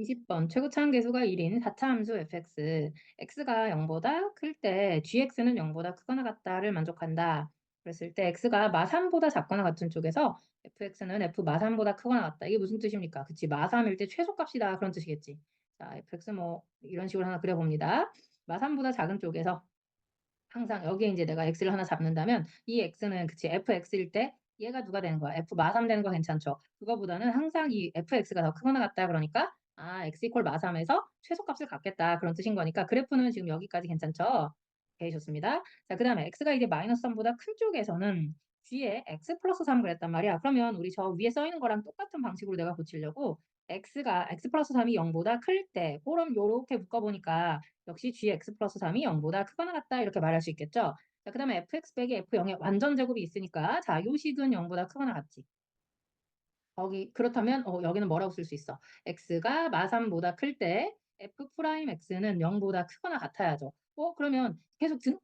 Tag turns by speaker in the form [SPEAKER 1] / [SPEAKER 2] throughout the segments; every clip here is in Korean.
[SPEAKER 1] 20번 최고차항 계수가 1인 4차 함수 fx x가 0보다 클 때 gx는 0보다 크거나 같다를 만족한다. 그랬을 때 x가 마3보다 작거나 같은 쪽에서 fx는 f 마3보다 크거나 같다. 이게 무슨 뜻입니까? 그치 마3일 때 최소값이다 그런 뜻이겠지. 자 fx 뭐 이런 식으로 하나 그려봅니다. 마3보다 작은 쪽에서 항상 여기에 이제 내가 x를 하나 잡는다면 이 x는 그치 fx일 때 얘가 누가 되는 거야? f 마3 되는 거 괜찮죠? 그거보다는 항상 이 fx가 더 크거나 같다 그러니까 아 x 이퀄 마3에서 최소값을 갖겠다 그런 뜻인 거니까 그래프는 지금 여기까지 괜찮죠? 오케이 좋습니다. 자 그 다음에 x가 이제 마이너스 3보다 큰 쪽에서는 뒤에 x 플러스 3 그랬단 말이야. 그러면 우리 저 위에 써 있는 거랑 똑같은 방식으로 내가 고치려고 x가 x 플러스 3이 0보다 클 때 그럼 요렇게 묶어보니까 역시 gx 플러스 3이 0보다 크거나 같다 이렇게 말할 수 있겠죠. 자, 그 다음에 fx 빼기 f0의 완전 제곱이 있으니까 자, 요 식은 0보다 크거나 같지. 거기 그렇다면 어, 여기는 뭐라고 쓸 수 있어? x가 마3보다 클 때 f 프라임 x는 0보다 크거나 같아야죠. 어, 그러면 계속 증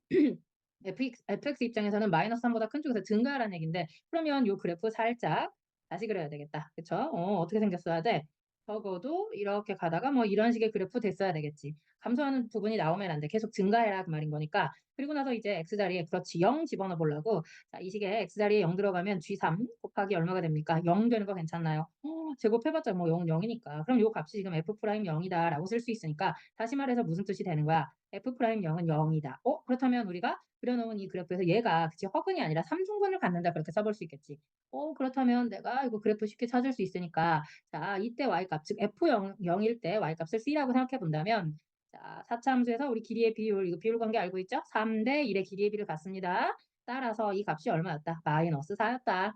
[SPEAKER 1] fx, fx 입장에서는 마이너스 3보다 큰 쪽에서 증가하라는 얘기인데 그러면 요 그래프 살짝 다시 그려야 되겠다. 그쵸? 어, 어떻게 생겼어야 돼? 적어도 이렇게 가다가 뭐 이런 식의 그래프 됐어야 되겠지. 감소하는 부분이 나오면 안 돼. 계속 증가해라 그 말인 거니까. 그리고 나서 이제 x자리에 그렇지 0 집어넣어 보려고 자, 이 식에 x자리에 0 들어가면 g3 곱하기 얼마가 됩니까? 0 되는 거 괜찮나요? 어, 제곱해봤자 뭐 0, 0이니까. 그럼 요 값이 지금 f 프라임 0이다 라고 쓸 수 있으니까 다시 말해서 무슨 뜻이 되는 거야? f 프라임 0은 0이다. 어? 그렇다면 우리가 그려놓은 이 그래프에서 얘가 그치 허근이 아니라 삼중근을 갖는다 그렇게 써볼 수 있겠지. 어 그렇다면 내가 이거 그래프 쉽게 찾을 수 있으니까 자 이때 y값 즉 f0 0일 때 y값을 c라고 생각해 본다면 자 4차 함수에서 우리 길이의 비율 이거 비율 관계 알고 있죠? 3대 1의 길이의 비를 갖습니다. 따라서 이 값이 얼마였다? 마이너스 4였다.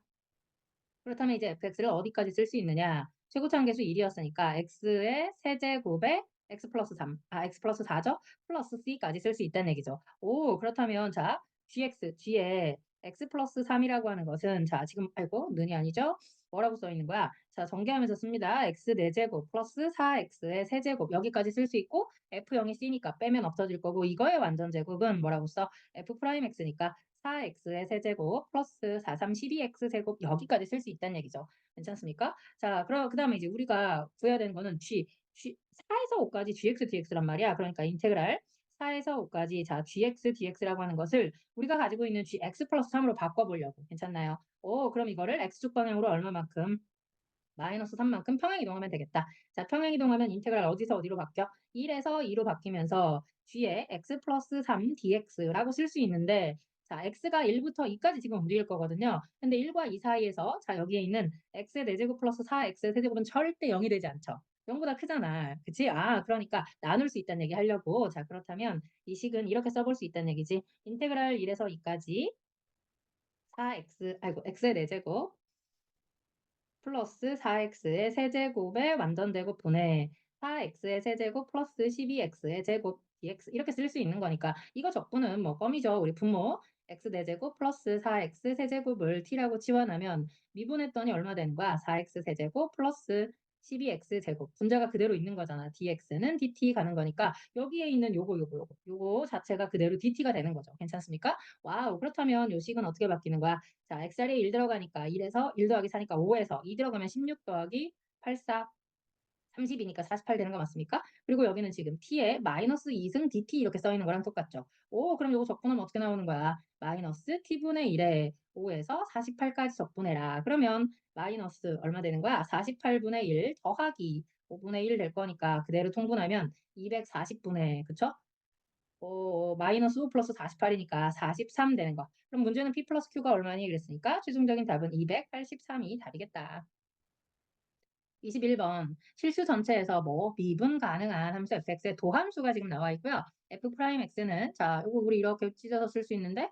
[SPEAKER 1] 그렇다면 이제 fx를 어디까지 쓸 수 있느냐? 최고차항 계수 1이었으니까 x의 세제곱에 x 플러스 3, 아 x 플러스 4죠? 플러스 c까지 쓸 수 있다는 얘기죠. 오 그렇다면 자 gx, g에 x 플러스 3이라고 하는 것은 자 지금 아이고 는이 아니죠? 뭐라고 써 있는 거야? 자 전개하면서 씁니다. x 4제곱 플러스 4x의 세제곱 여기까지 쓸 수 있고 f0이 c니까 빼면 없어질 거고 이거의 완전 제곱은 뭐라고 써? f 프라임 x니까 4x의 세제곱 플러스 4, 3, 12x 제곱 여기까지 쓸 수 있다는 얘기죠. 괜찮습니까? 자, 그럼 그 다음에 이제 우리가 구해야 되는 거는 g, g 4에서 5까지 gx, dx란 말이야. 그러니까 인테그랄 4에서 5까지 자 gx, dx라고 하는 것을 우리가 가지고 있는 gx 플러스 3으로 바꿔보려고. 괜찮나요? 오, 그럼 이거를 x축 방향으로 얼마만큼? 마이너스 3만큼 평행 이동하면 되겠다. 자, 평행 이동하면 인테그랄 어디서 어디로 바뀌어? 1에서 2로 바뀌면서 g에 x 플러스 3 dx라고 쓸 수 있는데 자, x가 1부터 2까지 지금 움직일 거거든요. 근데 1과 2 사이에서 자, 여기에 있는 x의 4제곱 플러스 4x의 세제곱은 절대 0이 되지 않죠. 0보다 크잖아. 그치? 아, 그러니까 나눌 수 있다는 얘기 하려고. 자, 그렇다면 이 식은 이렇게 써볼 수 있다는 얘기지. 인테그랄 1에서 2까지 4x, 아이고, x의 4제곱 플러스 4x의 세제곱의 완전제곱 분의 4x의 세제곱 플러스 12x의 제곱 dx 이렇게 쓸 수 있는 거니까 이거 적분은 뭐 껌이죠. 우리 분모 x 4제곱 플러스 4x 세제곱을 t라고 치환하면 미분했더니 얼마 되는 거야? 4x 세제곱 플러스 12x 제곱 분자가 그대로 있는 거잖아. dx는 dt 가는 거니까 여기에 있는 요거 요거 요거 요거 자체가 그대로 dt가 되는 거죠. 괜찮습니까? 와우 그렇다면 요 식은 어떻게 바뀌는 거야? 자 x자리에 1 들어가니까 1에서 1 더하기 4니까 5에서 2 들어가면 16 더하기 84 30이니까 48 되는 거 맞습니까? 그리고 여기는 지금 t에 마이너스 2승 dt 이렇게 써 있는 거랑 똑같죠. 오 그럼 요거 적분하면 어떻게 나오는 거야? 마이너스 t분의 1에 5에서 48까지 적분해라. 그러면 마이너스 얼마 되는 거야? 48분의 1 더하기 5분의 1 될 거니까 그대로 통분하면 240분의 그쵸? 어, 마이너스 5 플러스 48이니까 43 되는 거. 그럼 문제는 p 플러스 q가 얼마니 그랬으니까 최종적인 답은 283이 답이겠다. 21번 실수 전체에서 뭐 미분 가능한 함수 fx의 도함수가 지금 나와 있고요. f 프라임 x는 자 이거 우리 이렇게 찢어서 쓸 수 있는데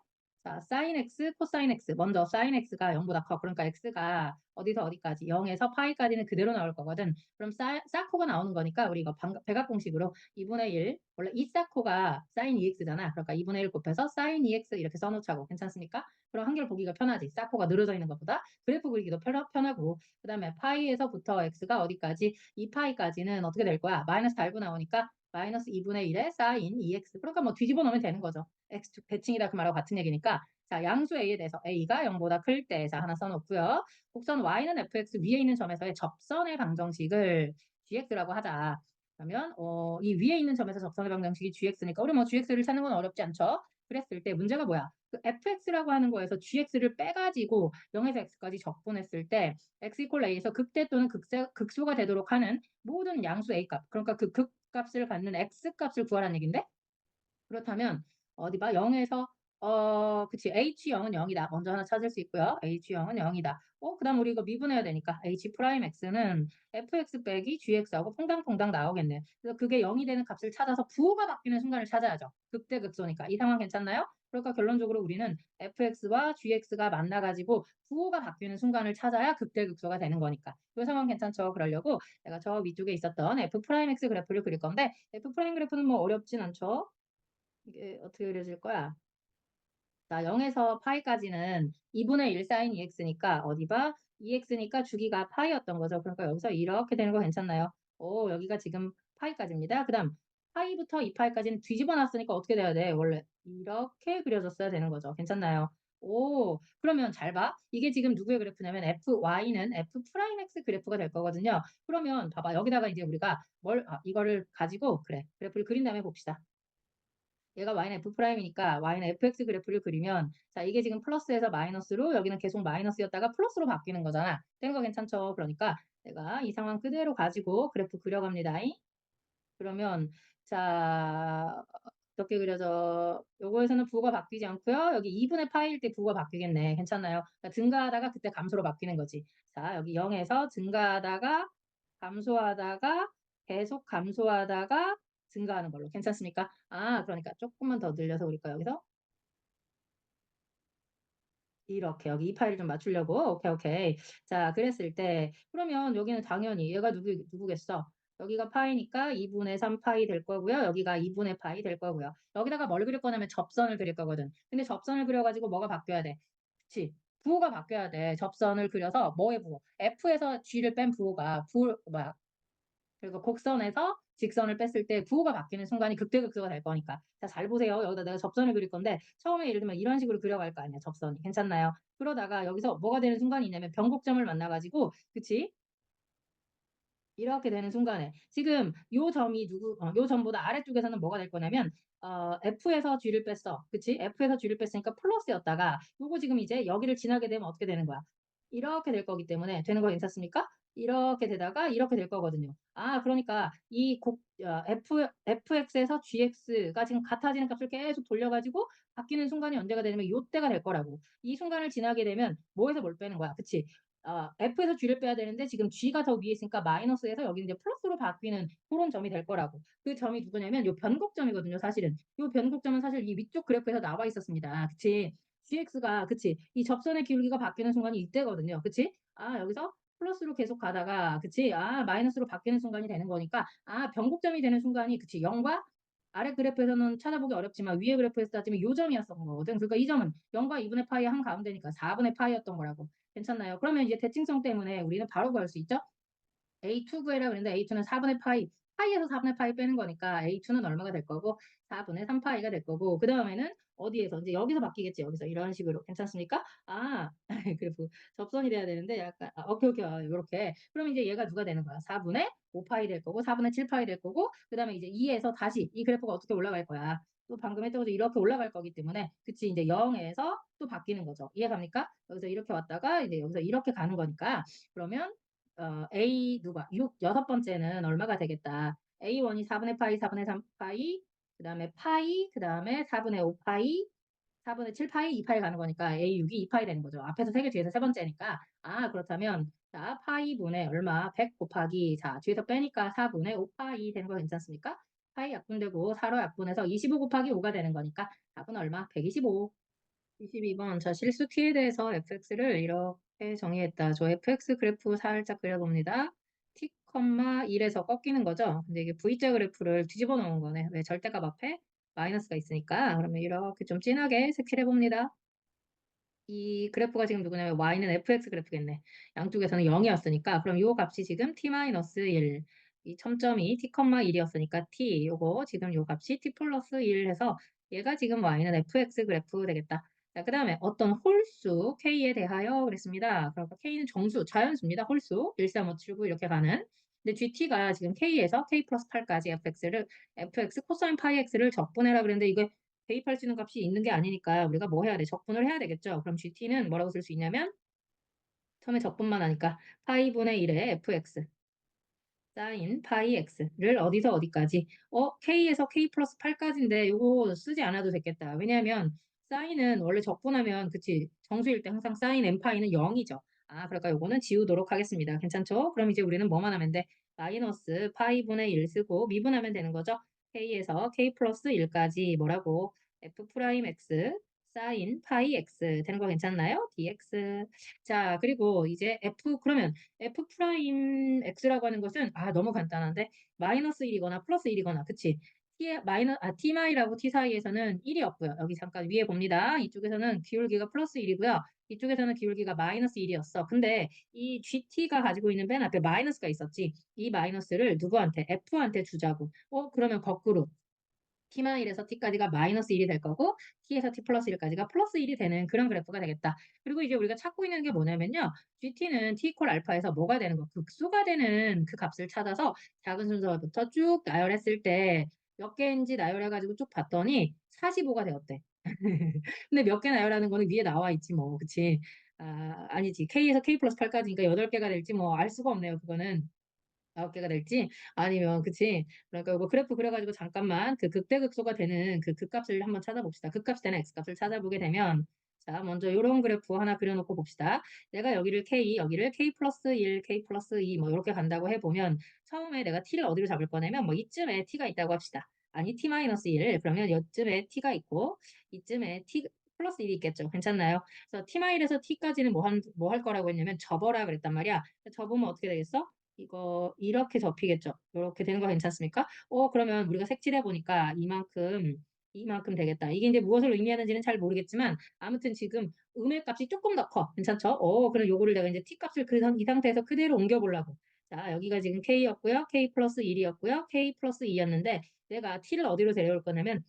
[SPEAKER 1] 자 sin x, 코사인 x 먼저 sin x가 0보다 커 그러니까 x가 어디서 어디까지 0에서 파이까지는 그대로 나올 거거든. 그럼 사, 사코가 나오는 거니까 우리 이거 방, 백악 공식으로 2분의 1 원래 이 사코가 sin 2x잖아. 그러니까 2분의 1 곱해서 sin 2x 이렇게 써놓자고 괜찮습니까? 그럼 한결 보기가 편하지. 사코가 늘어져 있는 것보다 그래프 그리기도 편, 편하고 그 다음에 파이에서부터 x가 어디까지 2파이까지는 어떻게 될 거야? 마이너스 달고 나오니까 마이너스 2분의 1에 사인 2x 그러니까 뭐 뒤집어 놓으면 되는 거죠. X축 대칭이다 그 말하고 같은 얘기니까 자 양수 a에 대해서 a가 0보다 클 때 자 하나 써놓고요. 곡선 y는 fx 위에 있는 점에서의 접선의 방정식을 gx라고 하자. 그러면 어, 이 위에 있는 점에서 적선의 방정식이 gx니까 우리 뭐 gx를 찾는 건 어렵지 않죠? 그랬을 때 문제가 뭐야? 그 fx라고 하는 거에서 gx를 빼가지고 0에서 x까지 적분했을 때 x 이퀄 a에서 극대 또는 극세, 극소가 되도록 하는 모든 양수 a 값 그러니까 그 극값을 갖는 x 값을 구하라는 얘긴데 그렇다면 어디 봐? 0에서 어 그치. H0은 0이다. 먼저 하나 찾을 수 있고요. H0은 0이다. 어 그다음 우리 이거 미분해야 되니까 h 프라임 x는 fx 빼기 gx하고 퐁당퐁당 나오겠네. 그래서 그게 0이 되는 값을 찾아서 부호가 바뀌는 순간을 찾아야죠. 극대극소니까. 이 상황 괜찮나요? 그러니까 결론적으로 우리는 fx와 gx가 만나가지고 부호가 바뀌는 순간을 찾아야 극대극소가 되는 거니까. 이 상황 괜찮죠? 그러려고 내가 저 위쪽에 있었던 f 프라임 x 그래프를 그릴 건데 f 프라임 그래프는 뭐 어렵진 않죠? 이게 어떻게 그려질 거야? 자, 0에서 파이까지는 2분의 1 사인 2x니까 어디 봐? 2x니까 주기가 파이였던 거죠. 그러니까 여기서 이렇게 되는 거 괜찮나요? 오, 여기가 지금 파이까지입니다. 그 다음 파이부터 2파이까지는 뒤집어 놨으니까 어떻게 돼야 돼? 원래 이렇게 그려졌어야 되는 거죠. 괜찮나요? 오, 그러면 잘 봐. 이게 지금 누구의 그래프냐면 fy는 f 프라임 x 그래프가 될 거거든요. 그러면 봐봐. 여기다가 이제 우리가 뭘, 아, 이거를 가지고 그래. 그래프를 그린 다음에 봅시다. 얘가 y는 f 프라임이니까 y는 fx 그래프를 그리면 자 이게 지금 플러스에서 마이너스로 여기는 계속 마이너스였다가 플러스로 바뀌는 거잖아. 되는 거 괜찮죠? 그러니까 내가 이 상황 그대로 가지고 그래프 그려갑니다. 그러면 자 어떻게 그려져? 요거에서는 부호가 바뀌지 않고요. 여기 2분의 파일 때 부호가 바뀌겠네. 괜찮나요? 그러니까 증가하다가 그때 감소로 바뀌는 거지. 자 여기 0에서 증가하다가 감소하다가 계속 감소하다가 증가하는 걸로. 괜찮습니까? 아 그러니까 조금만 더 늘려서 그릴까 여기서? 이렇게 여기 이 파일을 좀 맞추려고. 오케이 오케이. 자 그랬을 때 그러면 여기는 당연히 얘가 누구 누구겠어? 여기가 파이니까 2분의 3 파이 될 거고요. 여기가 2분의 파이 될 거고요. 여기다가 뭘 그릴 거냐면 접선을 그릴 거거든. 근데 접선을 그려가지고 뭐가 바뀌어야 돼? 그치? 부호가 바뀌어야 돼. 접선을 그려서 뭐의 부호? F에서 G를 뺀 부호가 부호 뭐야? 그리고 곡선에서 직선을 뺐을 때 부호가 바뀌는 순간이 극대극소가 될 거니까. 자, 잘 보세요. 여기다 내가 접선을 그릴 건데 처음에 예를 들면 이런 식으로 그려갈 거 아니야. 접선이. 괜찮나요? 그러다가 여기서 뭐가 되는 순간이 있냐면 변곡점을 만나가지고 그치? 이렇게 되는 순간에 지금 요 점이 누구 어, 요 점보다 아래쪽에서는 뭐가 될 거냐면 어, F에서 G를 뺐어. 그치? F에서 G를 뺐으니까 플러스였다가 요거 지금 이제 여기를 지나게 되면 어떻게 되는 거야? 이렇게 될 거기 때문에 되는 거 괜찮습니까? 이렇게 되다가 이렇게 될 거거든요. 아 그러니까 이 곡, 어, f, fx에서 gx가 지금 같아지는 값을 계속 돌려가지고 바뀌는 순간이 언제가 되냐면 이때가 될 거라고. 이 순간을 지나게 되면 뭐에서 뭘 빼는 거야. 그치? 어, f에서 g를 빼야 되는데 지금 g가 더 위에 있으니까 마이너스에서 여기 이제 플러스로 바뀌는 그런 점이 될 거라고. 그 점이 누구냐면 요 변곡점이거든요. 사실은. 요 변곡점은 사실 이 위쪽 그래프에서 나와 있었습니다. 그치? gx가 그치? 이 접선의 기울기가 바뀌는 순간이 이때거든요. 그치? 아 여기서 플러스로 계속 가다가 그치? 아 마이너스로 바뀌는 순간이 되는 거니까 아 변곡점이 되는 순간이 그치? 0과 아래 그래프에서는 찾아보기 어렵지만 위에 그래프에서 따지면 요 점이었던 거거든. 그러니까 이 점은 0과 2분의 파이 한 가운데니까 4분의 파이였던 거라고. 괜찮나요? 그러면 이제 대칭성 때문에 우리는 바로 구할 수 있죠? A2 구해라 그랬는데 A2는 4분의 파이, 파이에서 4분의 파이 빼는 거니까 A2는 얼마가 될 거고 4분의 3파이가 될 거고 그 다음에는 어디에서 이제 여기서 바뀌겠지 여기서 이런 식으로 괜찮습니까? 아 그리고 접선이 돼야 되는데 약간 아, 오케이 오케이 아, 이렇게 그럼 이제 얘가 누가 되는 거야? 4분의 5파이 될 거고 4분의 7파이 될 거고 그 다음에 이제 2에서 다시 이 그래프가 어떻게 올라갈 거야? 또 방금 했던 것처럼 이렇게 올라갈 거기 때문에 그치 이제 0에서 또 바뀌는 거죠. 이해갑니까? 여기서 이렇게 왔다가 이제 여기서 이렇게 가는 거니까 그러면 어, A 누가 6 여섯 번째는 얼마가 되겠다. A1이 4분의 파이 4분의 3파이 그 다음에 파이 그 다음에 4분의 5파이 4분의 7파이 2파이 가는 거니까 A6이 2파이 되는 거죠. 앞에서 3개 뒤에서 세 번째니까 아 그렇다면 자 파이 분의 얼마 100 곱하기 자 뒤에서 빼니까 4분의 5파이 되는 거 괜찮습니까? 파이 약분되고 4로 약분해서 25 곱하기 5가 되는 거니까 답은 얼마? 125 22번 자 실수 t에 대해서 fx를 이렇게 정의했다. 저 fx 그래프 살짝 그려봅니다. T, 1에서 꺾이는 거죠. 근데 이게 v자 그래프를 뒤집어 놓은 거네. 왜 절대값 앞에 마이너스가 있으니까. 그러면 이렇게 좀 진하게 색칠해 봅니다. 이 그래프가 지금 누구냐면 y는 fx 그래프겠네. 양쪽에서는 0이었으니까 그럼 이 값이 지금 t-1 이 첨점이 t,1이었으니까 t 요거 지금 요 값이 t 플러스 1 해서 얘가 지금 y는 fx 그래프 되겠다. 자, 그 다음에 어떤 홀수 K에 대하여 그랬습니다. 그러니까 K는 정수, 자연수입니다. 홀수, 1, 3, 5, 7, 9 이렇게 가는. 근데 GT가 지금 K에서 K 플러스 8까지 fx를 fx 코사인 파이 x를 적분해라 그랬는데 이게 대입할 수 있는 값이 있는 게 아니니까 우리가 뭐 해야 돼? 적분을 해야 되겠죠. 그럼 GT는 뭐라고 쓸 수 있냐면 처음에 적분만 하니까 파이 분의 1의 fx 사인 파이 x를 어디서 어디까지? 어, k에서 k 플러스 8까지인데 이거 쓰지 않아도 되겠다. 왜냐하면 사인은 원래 적분하면 그치 정수일 때 항상 사인 n 파이는 0이죠. 아, 그러니까 요거는 지우도록 하겠습니다. 괜찮죠? 그럼 이제 우리는 뭐만 하면 돼? 마이너스 파이분의 1 쓰고 미분하면 되는 거죠. k에서 k 플러스 1까지 뭐라고? f 프라임 x 사인 파이 x 되는 거 괜찮나요? dx. 자, 그리고 이제 f 그러면 f 프라임 x라고 하는 것은 아 너무 간단한데 마이너스 1이거나 플러스 1이거나 그치? T 마이너 아 t 마이라고 t 사이에서는 1이 없고요. 여기 잠깐 위에 봅니다. 이쪽에서는 기울기가 플러스 1이고요. 이쪽에서는 기울기가 마이너스 1이었어. 근데 이 GT가 가지고 있는 맨 앞에 마이너스가 있었지. 이 마이너스를 누구한테? F한테 주자고. 어, 그러면 거꾸로. T-1에서 T까지가 마이너스 1이 될 거고 T에서 T 플러스 1까지가 플러스 1이 되는 그런 그래프가 되겠다. 그리고 이제 우리가 찾고 있는 게 뭐냐면요. GT는 T 이퀄 알파에서 뭐가 되는 거? 극수가 되는 그 값을 찾아서 작은 순서부터 쭉 나열했을 때 몇 개인지 나열해가지고 쭉 봤더니 45가 되었대. 근데 몇 개 나열하는 거는 위에 나와 있지 뭐. 그치? 아, 아니지. K에서 K 플러스 8까지니까 8개가 될지 뭐 알 수가 없네요. 그거는. 9 개가 될지 아니면 그치? 그러니까 이거 그래프 그려 가지고 잠깐만 그 극대극소가 되는 그 극값을 한번 찾아봅시다. 극값이 되는 x값을 찾아보게 되면 자 먼저 요런 그래프 하나 그려 놓고 봅시다. 내가 여기를 k 여기를 k 플러스 1, k 플러스 2뭐 요렇게 간다고 해 보면 처음에 내가 t를 어디로 잡을 거냐면 뭐 이쯤에 t가 있다고 합시다. 아니 t 마이너스 1 그러면 요쯤에 t가 있고 이쯤에 t 플러스 1이 있겠죠. 괜찮나요? 그래서 t 마일에서 t까지는 뭐한뭐할 거라고 했냐면 접어라 그랬단 말이야. 접으면 어떻게 되겠어? 이거 이렇게 접히겠죠. 이렇게 되는 거 괜찮습니까? 어 그러면 우리가 색칠해 보니까 이만큼 이만큼 되겠다. 이게 이제 무엇을 의미하는지는 잘 모르겠지만 아무튼 지금 음의 값이 조금 더 커. 괜찮죠? 어 그럼 요거를 내가 이제 t 값을 그 이 상태에서 그대로 옮겨 보려고. 자, 여기가 지금 k였고요. k 플러스 1이었고요. k 플러스 2였는데 내가 t를 어디로 데려올 거냐면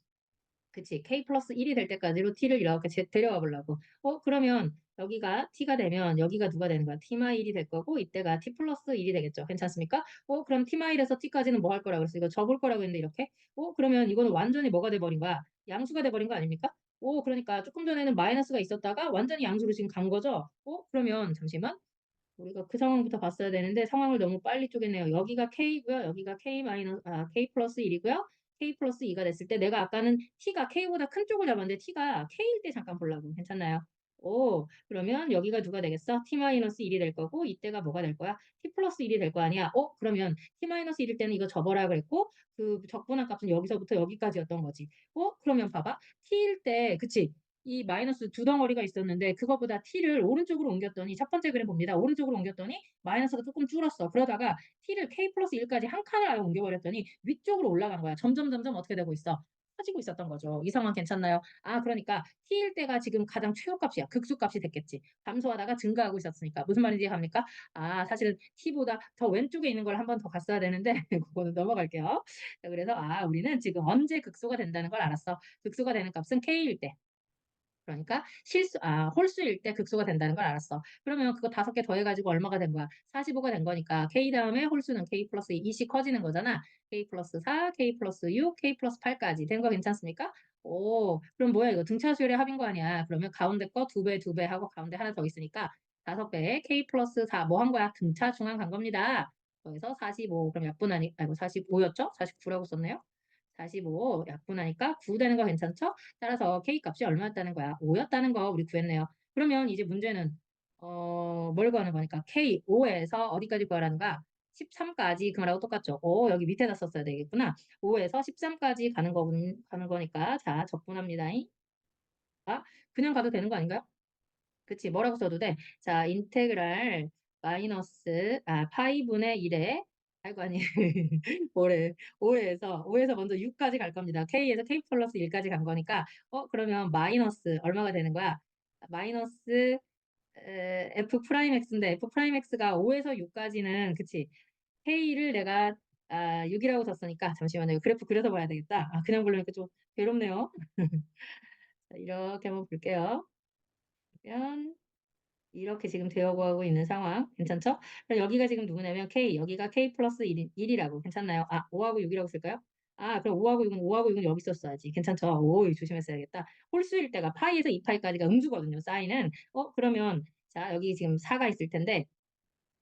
[SPEAKER 1] 그치. k 플러스 1이 될 때까지로 t를 이렇게 데려가 보려고. 어 그러면 여기가 t가 되면 여기가 누가 되는 거야? t-1이 될 거고 이때가 t 플러스 1이 되겠죠. 괜찮습니까? 어 그럼 t-1에서 t까지는 뭐 할 거라고 그랬어? 이거 접을 거라고 했는데 이렇게? 어 그러면 이거는 완전히 뭐가 돼 버린 거야? 양수가 돼 버린 거 아닙니까? 오 그러니까 조금 전에는 마이너스가 있었다가 완전히 양수로 지금 간 거죠. 어 그러면 잠시만. 우리가 그 상황부터 봤어야 되는데 상황을 너무 빨리 쪼갰네요. 여기가 k고요. 여기가 k 마이너스 아 k 플러스 1이고요. k 플러스 2가 됐을 때 내가 아까는 t가 k보다 큰 쪽을 잡았는데 t가 k일 때 잠깐 보려고. 괜찮나요? 오, 그러면 여기가 누가 되겠어? t 마이너스 1이 될 거고 이때가 뭐가 될 거야? t 플러스 1이 될 거 아니야? 어, 그러면 t 마이너스 1일 때는 이거 접어라 그랬고 그 적분한 값은 여기서부터 여기까지였던 거지. 어, 그러면 봐봐. t일 때 그치? 이 마이너스 두 덩어리가 있었는데 그거보다 t를 오른쪽으로 옮겼더니 첫 번째 그림 봅니다. 오른쪽으로 옮겼더니 마이너스가 조금 줄었어. 그러다가 t를 k 플러스 1까지 한 칸을 아예 옮겨버렸더니 위쪽으로 올라간 거야. 점점 점점 어떻게 되고 있어? 커지고 있었던 거죠. 이 상황 괜찮나요? 아 그러니까 t일 때가 지금 가장 최고값이야. 극수값이 됐겠지. 감소하다가 증가하고 있었으니까. 무슨 말인지 합니까? 아 사실은 t보다 더 왼쪽에 있는 걸 한 번 더 갔어야 되는데 그거는 넘어갈게요. 자, 그래서 아 우리는 지금 언제 극소가 된다는 걸 알았어. 극소가 되는 값은 k일 때. 그러니까 실수 아 홀수일 때 극소가 된다는 걸 알았어. 그러면 그거 다섯 개 더해 가지고 얼마가 된 거야? 45가 된 거니까 k 다음에 홀수는 k 플러스 2, 2씩 커지는 거잖아. k 플러스 4, k 플러스 6, k 플러스 8까지 된 거 괜찮습니까? 오, 그럼 뭐야 이거 등차 수열의 합인 거 아니야? 그러면 가운데 거 두 배, 두 배 하고 가운데 하나 더 있으니까 다섯 배에 k 플러스 4 뭐 한 거야? 등차 중앙 간 겁니다. 그래서 45 그럼 약분하니 아이고 45였죠? 49라고 썼네요. 45 약분하니까 9 되는 거 괜찮죠? 따라서 k 값이 얼마였다는 거야? 5였다는 거 우리 구했네요. 그러면 이제 문제는 어, 뭘 구하는 거니까 k 5에서 어디까지 구하라는 거야? 13까지 그 말하고 똑같죠. 오, 여기 밑에다 썼어야 되겠구나. 5에서 13까지 가는 거 가는 거니까 자, 적분합니다. 아, 그냥 가도 되는 거 아닌가요? 그치, 뭐라고 써도 돼? 자, 인테그랄 마이너스 아, 파이분의 1에 아이고 아니 뭐래 5에서 5에서 먼저 6까지 갈 겁니다. K에서 K 플러스 1까지 간 거니까 어 그러면 마이너스 얼마가 되는 거야? 마이너스 에, F 프라임 X인데 F 프라임 X가 5에서 6까지는 그치 K를 내가 아, 6이라고 썼으니까 잠시만요. 그래프 그려서 봐야 되겠다. 아, 그냥 보려니까 좀 괴롭네요. 자, 이렇게 한번 볼게요. 그러면 이렇게 지금 되어 가고 있는 상황 괜찮죠? 여기가 지금 누구냐면 K 여기가 K 플러스 1이1 이라고 괜찮나요? 아 5 하고 6 이라고 쓸까요? 아 그럼 5 하고 6은 5 하고 6은 여기 썼어야지. 괜찮죠? 오 조심했어야겠다. 홀수일 때가 파이에서 2파이까지가 음수거든요, 사인은. 어 그러면 자 여기 지금 4가 있을 텐데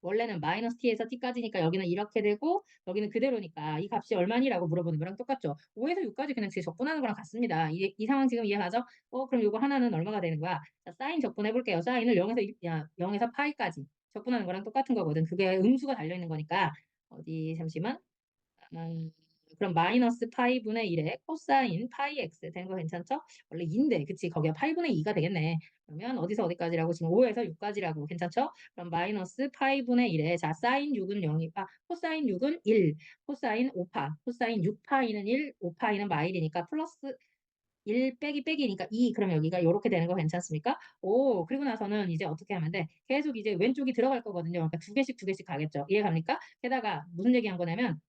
[SPEAKER 1] 원래는 마이너스 t에서 t까지니까 여기는 이렇게 되고 여기는 그대로니까 이 값이 얼마니라고 물어보는 거랑 똑같죠. 5에서 6까지 그냥 제 적분하는 거랑 같습니다. 이, 이 상황 지금 이해가죠? 어 그럼 요거 하나는 얼마가 되는 거야? 자, 사인 적분해 볼게요. 사인을 0에서 1, 야, 0에서 파이까지 적분하는 거랑 똑같은 거거든. 그게 음수가 달려 있는 거니까 어디 잠시만. 음, 그럼 마이너스 파이 분의 1에 코사인 파이 x 되는 거 괜찮죠? 원래 2인데 그치 거기가 파이 분의 2가 되겠네. 그러면 어디서 어디까지라고 지금 5에서 6까지라고 괜찮죠? 그럼 마이너스 파이 분의 1에 자 사인 6은 0이 아 코사인 6은 1 코사인 5파 코사인 6파이는 1 5파이는 마일이니까 플러스 1 빼기 빼기니까 2 그러면 여기가 요렇게 되는 거 괜찮습니까? 오 그리고 나서는 이제 어떻게 하면 돼? 계속 이제 왼쪽이 들어갈 거거든요. 그러니까 두 개씩 두 개씩 가겠죠. 이해 갑니까? 게다가 무슨 얘기한 거냐면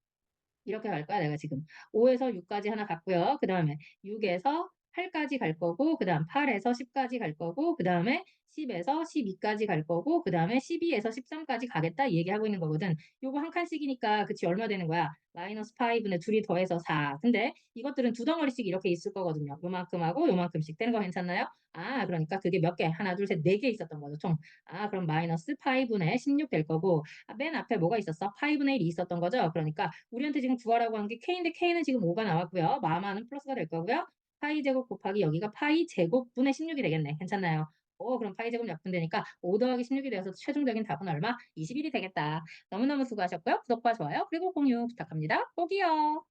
[SPEAKER 1] 이렇게 갈 거야 내가 지금. 5에서 6까지 하나 갔고요. 그 다음에 6에서 8까지 갈 거고 그 다음 8에서 10까지 갈 거고 그 다음에 10에서 12까지 갈 거고 그 다음에 12에서 13까지 가겠다 이 얘기하고 있는 거거든. 요거 한 칸씩이니까 그치 얼마 되는 거야? 마이너스 5는 둘이 더해서 4. 근데 이것들은 두 덩어리씩 이렇게 있을 거거든요. 요만큼하고 요만큼씩 되는 거 괜찮나요? 아 그러니까 그게 몇 개? 하나 둘 셋 네 개 있었던 거죠 총. 아 그럼 마이너스 5분의 16 될 거고 아, 맨 앞에 뭐가 있었어? 5분의 1이 있었던 거죠. 그러니까 우리한테 지금 구하라고 한 게 K인데 K는 지금 5가 나왔고요. 마마는 플러스가 될 거고요. 파이 제곱 곱하기 여기가 파이 제곱분의 16이 되겠네. 괜찮나요? 오 그럼 파이 제곱 약분되니까 5 더하기 16이 되어서 최종적인 답은 얼마? 21이 되겠다. 너무너무 수고하셨고요. 구독과 좋아요 그리고 공유 부탁합니다. 꼭이요.